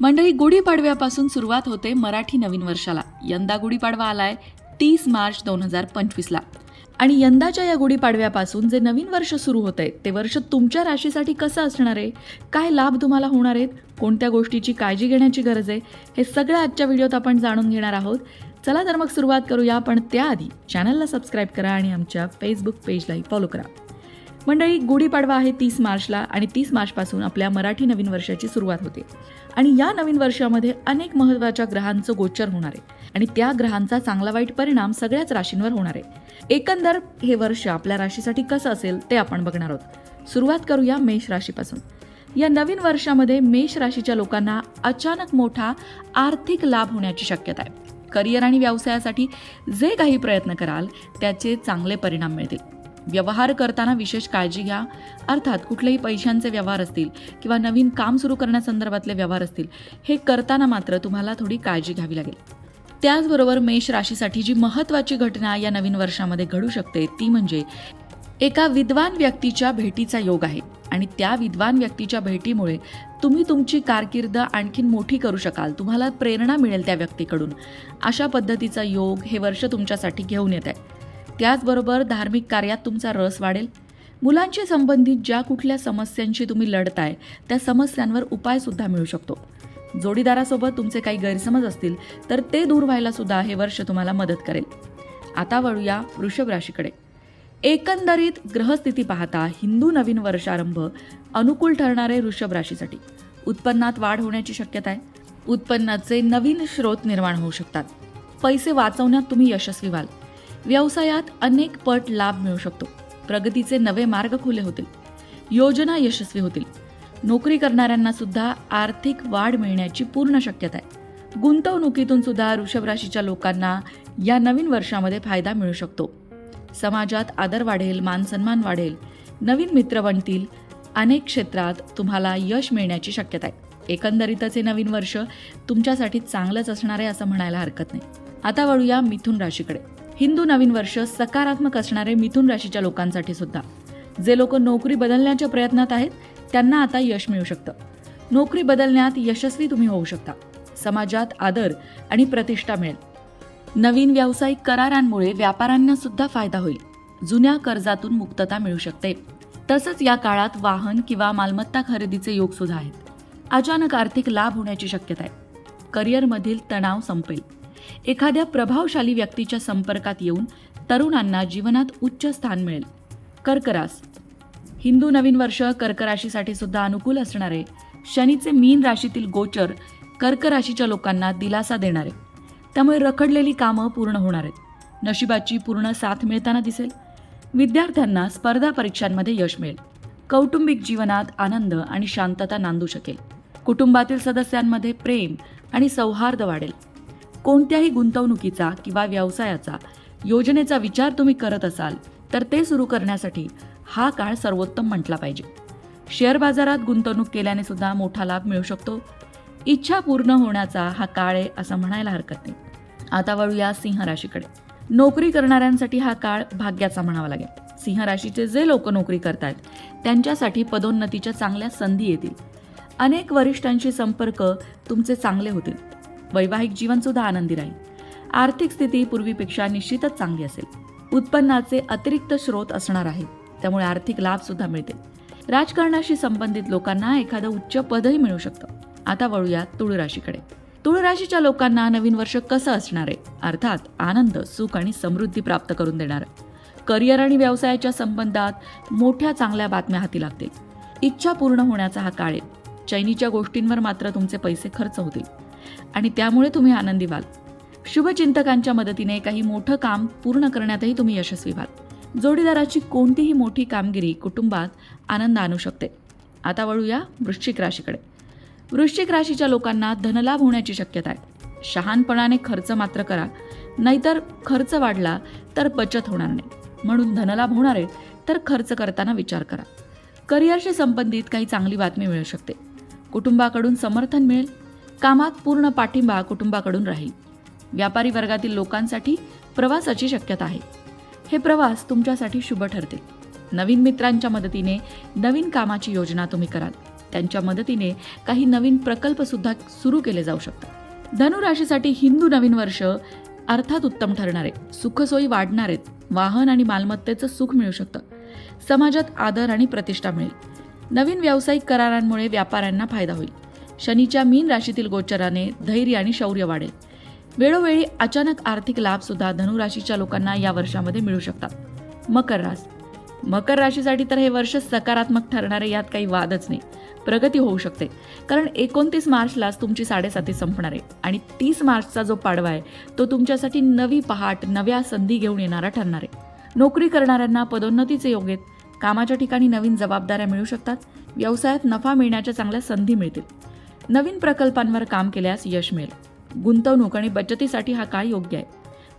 मंडळी गुढीपाडव्यापासून सुरुवात होते मराठी नवीन वर्षाला. यंदा गुढीपाडवा आलाय तीस मार्च दोन हजार पंचवीसला. आणि यंदाच्या या गुढीपाडव्यापासून जे नवीन वर्ष सुरू होत आहे ते वर्ष तुमच्या राशीसाठी कसं असणार आहे? काय लाभ तुम्हाला होणार आहेत? कोणत्या गोष्टीची काळजी घेण्याची गरज आहे? हे सगळं आजच्या व्हिडिओत आपण जाणून घेणार आहोत. चला तर मग सुरुवात करूया पण त्याआधी चॅनलला सबस्क्राईब करा आणि आमच्या फेसबुक पेजलाही फॉलो करा. मंडळी गुढीपाडवा आहे तीस मार्चला आणि तीस मार्चपासून आपल्या मराठी नवीन वर्षाची सुरुवात होते. आणि या नवीन वर्षामध्ये अनेक महत्त्वाच्या ग्रहांचं गोचर होणार आहे. आणि त्या ग्रहांचा चांगला वाईट परिणाम सगळ्याच राशींवर होणार आहे. एकंदर हे वर्ष आपल्या राशीसाठी कसं असेल ते आपण बघणार आहोत. सुरुवात करूया मेष राशीपासून. या नवीन वर्षामध्ये मेष राशीच्या लोकांना अचानक मोठा आर्थिक लाभ होण्याची शक्यता आहे. करिअर आणि व्यवसायासाठी जे काही प्रयत्न कराल त्याचे चांगले परिणाम मिळतील. व्यवहार करताना विशेष काळजी घ्या. अर्थात कुठलेही पैशांचे व्यवहार असतील किंवा नवीन काम सुरू करण्यासंदर्भातले व्यवहार असतील हे करताना मात्र तुम्हाला थोडी काळजी घ्यावी लागेल. त्याचबरोबर मेष राशीसाठी जी महत्त्वाची घटना या नवीन वर्षामध्ये घडू शकते ती म्हणजे एका विद्वान व्यक्तीच्या भेटीचा योग आहे आणि त्या विद्वान व्यक्तीच्या भेटीमुळे तुम्ही तुमची कारकीर्द आणखीन मोठी करू शकाल. तुम्हाला प्रेरणा मिळेल त्या व्यक्तीकडून. अशा पद्धतीचा योग हे वर्ष तुमच्यासाठी घेऊन येत आहे. त्याचबरोबर धार्मिक कार्यात तुमचा रस वाढेल. मुलांशी संबंधित ज्या कुठल्या समस्यांशी तुम्ही लढताय त्या समस्यांवर उपायसुद्धा मिळू शकतो. जोडीदारासोबत तुमचे काही गैरसमज असतील तर ते दूर व्हायला सुद्धा हे वर्ष तुम्हाला मदत करेल. आता वळूया वृषभ राशीकडे. एकंदरीत ग्रहस्थिती पाहता हिंदू नवीन वर्षारंभ अनुकूल ठरणारे वृषभ राशीसाठी. उत्पन्नात वाढ होण्याची शक्यता आहे उत्पन्नाचे नवीन स्रोत निर्माण होऊ शकतात. पैसे वाचवण्यात तुम्ही यशस्वी व्हाल. व्यवसायात अनेक पट लाभ मिळू शकतो. प्रगतीचे नवे मार्ग खुले होतील. योजना यशस्वी होतील. नोकरी करणाऱ्यांना सुद्धा आर्थिक वाढ मिळण्याची पूर्ण शक्यता आहे. गुंतवणुकीतून सुद्धा वृषभ राशीच्या लोकांना या नवीन वर्षामध्ये फायदा मिळू शकतो. समाजात आदर वाढेल मानसन्मान वाढेल. नवीन मित्र बनतील. अनेक क्षेत्रात तुम्हाला यश मिळण्याची शक्यता आहे. एकंदरीतच हे नवीन वर्ष तुमच्यासाठी चांगलंच असणार आहे असं म्हणायला हरकत नाही. आता वळूया मिथुन राशीकडे. हिंदू नवीन वर्ष सकारात्मक असणारे मिथुन राशीच्या लोकांसाठी सुद्धा. जे लोक नोकरी बदलण्याच्या प्रयत्नात आहेत त्यांना आता यश मिळू शकतं. नोकरी बदलण्यात यशस्वी तुम्ही होऊ शकता. समाजात आदर आणि प्रतिष्ठा मिळेल. नवीन व्यावसायिक करारांमुळे व्यापाऱ्यांना सुद्धा फायदा होईल. जुन्या कर्जातून मुक्तता मिळू शकते. तसंच या काळात वाहन किंवा मालमत्ता खरेदीचे योग सुद्धा आहेत. अचानक आर्थिक लाभ होण्याची शक्यता आहे. करिअरमधील तणाव संपेल. एखाद्या प्रभावशाली व्यक्तीच्या संपर्कात येऊन तरुणांना जीवनात उच्च स्थान मिळेल. कर्करास. हिंदू नवीन वर्ष कर्क राशीसाठी सुद्धा अनुकूल असणारे शनीचे मीन राशीतील गोचर कर्क राशीच्या लोकांना दिलासा देणारे. त्यामुळे रखडलेली कामं पूर्ण होणार आहेत. नशिबाची पूर्ण साथ मिळताना दिसेल. विद्यार्थ्यांना स्पर्धा परीक्षांमध्ये यश मिळेल. कौटुंबिक जीवनात आनंद आणि शांतता नांदू शकेल. कुटुंबातील सदस्यांमध्ये प्रेम आणि सौहार्द वाढेल. कोणत्याही गुंतवणुकीचा किंवा व्यवसायाचा योजनेचा विचार तुम्ही करत असाल तर ते सुरू करण्यासाठी हा काळ सर्वोत्तम म्हटला पाहिजे. शेअर बाजारात गुंतवणूक केल्याने सुद्धा मोठा लाभ मिळू शकतो. इच्छा पूर्ण होण्याचा हा काळ आहे असं म्हणायला हरकत नाही. आता वळूया सिंह राशीकडे. नोकरी करणाऱ्यांसाठी हा काळ भाग्याचा म्हणावा लागेल. सिंह राशीचे जे लोक नोकरी करतात त्यांच्यासाठी पदोन्नतीच्या चांगल्या संधी येतील. अनेक वरिष्ठांशी संपर्क तुमचे चांगले होतील. वैवाहिक जीवन सुद्धा आनंदी राहील. आर्थिक स्थिती पूर्वीपेक्षा निश्चितच चांगली असेल. उत्पन्नाचे अतिरिक्त स्रोत असणार आहे. त्यामुळे आर्थिक लाभ सुद्धा मिळतील. राजकारणाशी संबंधित लोकांना एखादं उच्च पदही मिळू शकतं. आता वळूया तुळ राशीकडे. तुळ राशीच्या लोकांना नवीन वर्ष कसं असणार आहे? अर्थात आनंद सुख आणि समृद्धी प्राप्त करून देणार. करिअर आणि व्यवसायाच्या संबंधात मोठ्या चांगल्या बातम्या हाती लागतील. इच्छा पूर्ण होण्याचा हा काळ आहे चैनीच्या गोष्टींवर मात्र तुमचे पैसे खर्च होतील. आणि त्यामुळे तुम्ही आनंदी व्हाल. शुभचिंतकांच्या मदतीने काही मोठं काम पूर्ण करण्यातही तुम्ही यशस्वी व्हाल. जोडीदाराची कोणतीही मोठी कामगिरी कुटुंबात आनंद आणू शकते. आता वळूया वृश्चिक राशीकडे. वृश्चिक राशीच्या लोकांना धनलाभ होण्याची शक्यता आहे. शहानपणाने खर्च मात्र करा. नाहीतर खर्च वाढला तर बचत होणार नाही. म्हणून धनलाभ होणार आहे तर खर्च करताना विचार करा. करिअरशी संबंधित काही चांगली बातमी मिळू शकते. कुटुंबाकडून समर्थन मिळेल. कामात पूर्ण पाठिंबा कुटुंबाकडून राहील. व्यापारी वर्गातील लोकांसाठी प्रवासाची शक्यता आहे. हे प्रवास तुमच्यासाठी शुभ ठरतील नवीन मित्रांच्या मदतीने नवीन कामाची योजना तुम्ही कराल. त्यांच्या मदतीने काही नवीन प्रकल्प सुद्धा सुरू केले जाऊ शकतात. धनुराशीसाठी हिंदू नवीन वर्ष अर्थात उत्तम ठरणारे सुखसोयी वाढणार आहेत वाहन आणि मालमत्तेचं सुख मिळू शकतं. समाजात आदर आणि प्रतिष्ठा मिळेल. नवीन व्यावसायिक करारांमुळे व्यापाऱ्यांना फायदा होईल. शनीच्या मीन राशीतील गोचराने धैर्य आणि शौर्य वाढेल. वेळोवेळी अचानक आर्थिक लाभ सुद्धा धनुराशीच्या लोकांना या वर्षामध्ये मिळू शकतात. मकर रास. मकर राशीसाठी तर हे वर्ष सकारात्मक ठरणारे यात काही वादच नाही. प्रगती होऊ शकते. कारण एकोणतीस मार्चलाच तुमची साडेसाती संपणार आहे आणि तीस मार्चचा जो पाडवा आहे तो तुमच्यासाठी नवी पहाट नव्या संधी घेऊन येणारा ठरणार आहे. नोकरी करणाऱ्यांना पदोन्नतीचे योग आहेत. कामाच्या ठिकाणी नवीन जबाबदाऱ्या मिळू शकतात. व्यवसायात नफा मिळण्याच्या चांगल्या संधी मिळतील. नवीन प्रकल्पांवर काम केल्यास यश मिळेल. गुंतवणूक आणि बचतीसाठी हा काळ योग्य आहे.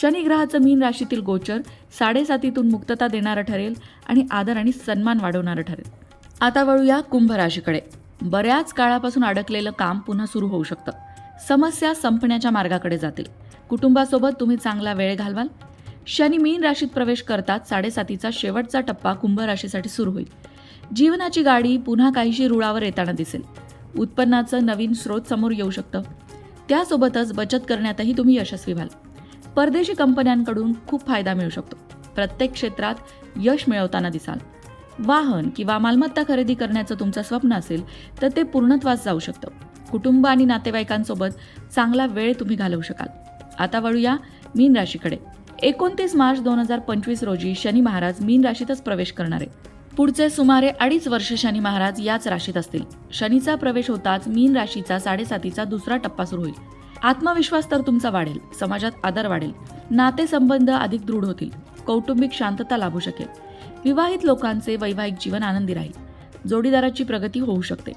शनी ग्रहाचं मीन राशीतील गोचर साडेसातीतून मुक्तता देणारं ठरेल आणि आदर आणि सन्मान वाढवणारं ठरेल. आता वळूया कुंभ राशीकडे. बऱ्याच काळापासून अडकलेलं काम पुन्हा सुरू होऊ शकतं. समस्या संपण्याच्या मार्गाकडे जातील. कुटुंबासोबत तुम्ही चांगला वेळ घालवाल. शनी मीन राशीत प्रवेश करतात साडेसातीचा शेवटचा टप्पा कुंभ राशीसाठी सुरू होईल. जीवनाची गाडी पुन्हा काहीशी रुळावर येताना दिसेल. उत्पन्नाचं नवीन स्रोत समोर येऊ शकतं. त्यासोबतच बचत करण्यातही तुम्ही यशस्वी व्हाल. परदेशी कंपन्यांकडून खूप फायदा मिळू शकतो. प्रत्येक क्षेत्रात यश मिळवताना दिसाल. वाहन किंवा मालमत्ता खरेदी करण्याचं तुमचं स्वप्न असेल तर ते पूर्णत्वास जाऊ शकतं. कुटुंब आणि नातेवाईकांसोबत चांगला वेळ तुम्ही घालवू शकाल. आता वळूया मीन राशीकडे. एकोणतीस मार्च दोन हजार पंचवीस रोजी शनी महाराज मीन राशीतच प्रवेश करणार. आहे पुढचे सुमारे अडीच वर्ष शनी महाराज याच राशीत असतील. शनीचा प्रवेश होताच मीन राशीचा साडेसातीचा दुसरा टप्पा सुरू होईल. आत्मविश्वास तर तुमचा वाढेल समाजात आदर वाढेल नातेसंबंध अधिक दृढ होतील कौटुंबिक शांतता लाभू शकेल विवाहित लोकांचे वैवाहिक जीवन आनंदी राहील जोडीदाराची प्रगती होऊ शकते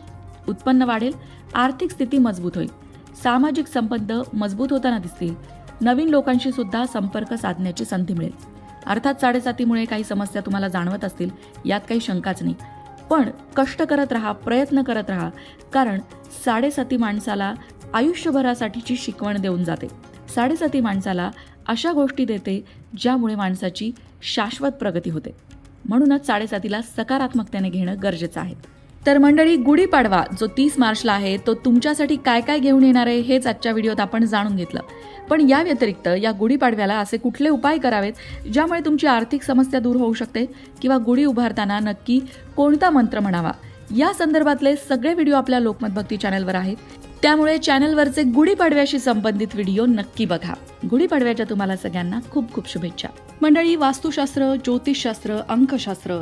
उत्पन्न वाढेल आर्थिक स्थिती मजबूत होईल सामाजिक संबंध मजबूत होताना दिसतील नवीन लोकांशी सुद्धा संपर्क साधण्याची संधी मिळेल. अर्थात साडेसातीमुळे काही समस्या तुम्हाला जाणवत असतील यात काही शंकाच नाही. पण कष्ट करत राहा प्रयत्न करत राहा कारण साडेसाती माणसाला आयुष्यभरासाठीची शिकवण देऊन जाते. साडेसाती माणसाला अशा गोष्टी देते ज्यामुळे माणसाची शाश्वत प्रगती होते. म्हणूनच साडेसातीला सकारात्मकतेने घेणं गरजेचं आहे. तर मंडळी गुढीपाडवा जो तीस मार्चला आहे तो तुमच्यासाठी काय काय घेऊन येणार आहे हेच आजच्या व्हिडिओत आपण जाणून घेतलं. पण या व्यतिरिक्त या गुढीपाडव्याला असे कुठले उपाय करावेत ज्यामुळे तुमची आर्थिक समस्या दूर होऊ शकते किंवा गुढी उभारताना नक्की कोणता मंत्र म्हणावा? या संदर्भातले सगळे व्हिडिओ आपल्या लोकमत भक्ती चॅनलवर आहेत. त्यामुळे चॅनलवरचे गुढीपाडव्याशी संबंधित व्हिडिओ नक्की बघा. गुढीपाडव्याच्या तुम्हाला सगळ्यांना खूप खूप शुभेच्छा. मंडळी वास्तुशास्त्र ज्योतिषशास्त्र अंकशास्त्र